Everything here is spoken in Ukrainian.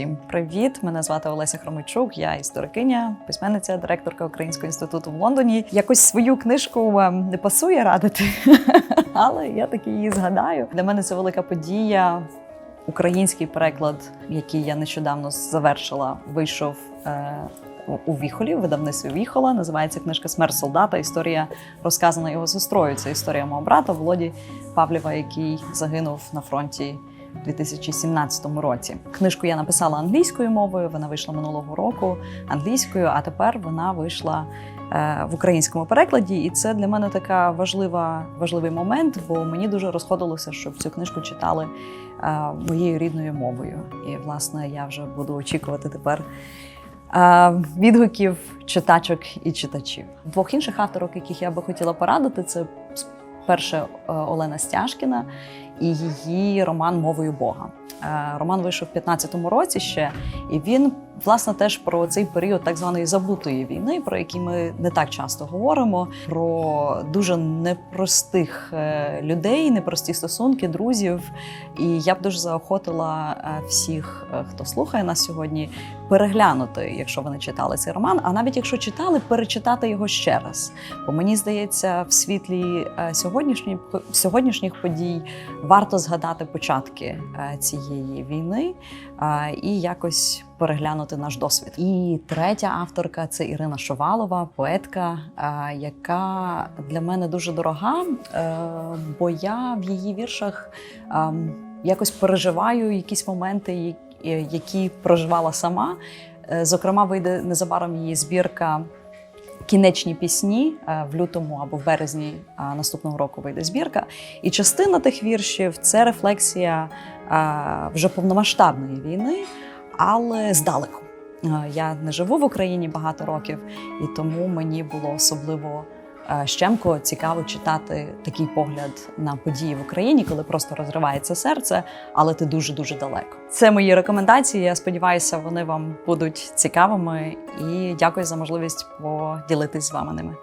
Всім привіт! Мене звати Олеся Хромичук. Я історикиня, письменниця, директорка Українського інституту в Лондоні. Якось свою книжку вам не пасує радити, але я таки її згадаю. Для мене це велика подія. Український переклад, який я нещодавно завершила, вийшов. Е- у Віхолі, видавництві Віхола. Називається книжка Смерть солдата. Історія розказана його сестрою. Це історія мого брата Володі Павлєва, який загинув на фронті у 2017 році. Книжку я написала англійською мовою. Вона вийшла минулого року англійською, а тепер вона вийшла е, в українському перекладі. І це для мене така важлива важливий момент, бо мені дуже розходилося, щоб цю книжку читали е, моєю рідною мовою. І власне я вже буду очікувати тепер. е, Відгуків читачок і читачів. Двох інших авторок, яких я би хотіла порадити, це перше е, Олена Стяжкіна і її роман Мовою Бога. Е, Роман вийшов в 15-му році ще, і він власне теж про цей період так званої забутої війни, про який ми не так часто говоримо, про дуже непростих е, людей, непрості стосунки, друзів. І я б дуже заохотила е, всіх, е, хто слухає нас сьогодні, переглянути, якщо вони читали цей роман. А навіть якщо читали, перечитати його ще раз. Бо мені здається, в світлі сьогоднішніх сьогоднішніх подій варто згадати початки цієї війни і якось переглянути наш досвід. І третя авторка це Ірина Шовалова, поетка, е, яка для мене дуже дорога, е, бо я в її віршах ем, якось переживаю якісь моменти, які- проживала сама. Е, Зокрема, вийде незабаром її збірка. Кінечні пісні в лютому або в березні наступного року вийде збірка. І частина тих віршів це рефлексія вже повномасштабної війни, але здалеку. Е, Я не живу в Україні багато років, і тому мені було особливо е, щемко цікаво читати такий погляд на події в Україні, коли просто розривається серце, але ти дуже дуже далеко. Це мої рекомендації. Я сподіваюся, вони вам будуть цікавими. І дякую за можливість поділитись з вами ними.